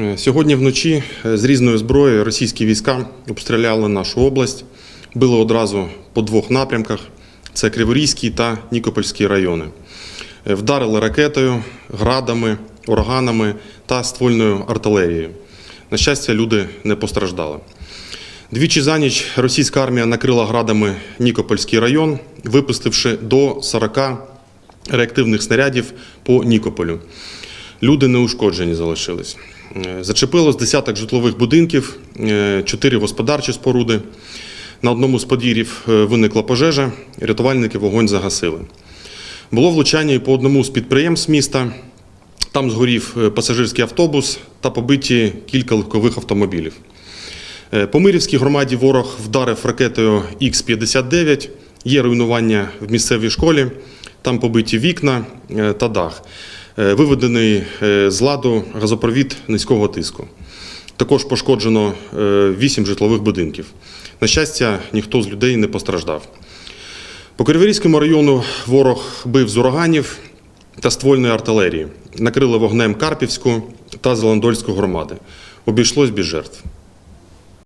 Е, Сьогодні вночі е, з різної зброї російські війська обстріляли нашу область, били одразу по двох напрямках: це Криворізький та Нікопольський райони. Е, Вдарили ракетою, градами, ураганами та ствольною артилерією. На щастя, люди не постраждали. Двічі за ніч російська армія накрила градами Нікопольський район, випустивши до 40 реактивних снарядів по Нікополю. Люди неушкоджені залишились. Е, Зачепило з десяток житлових будинків, е, чотири господарчі споруди. На одному з подвір'їв е, виникла пожежа, рятувальники вогонь загасили. Було влучання і по одному з підприємств міста. Там згорів пасажирський автобус та побиті кілька легкових автомобілів. По Мирівській громаді ворог вдарив ракетою Х-59. Є руйнування в місцевій школі, там побиті вікна та дах. Е, Виведений е, з ладу газопровід низького тиску. Також пошкоджено 8 житлових будинків. На щастя, ніхто з людей не постраждав. По Криворізькому району ворог бив з ураганів та ствольної артилерії. Накрили вогнем Карпівську та Зеландольську громади. Обійшлось без жертв.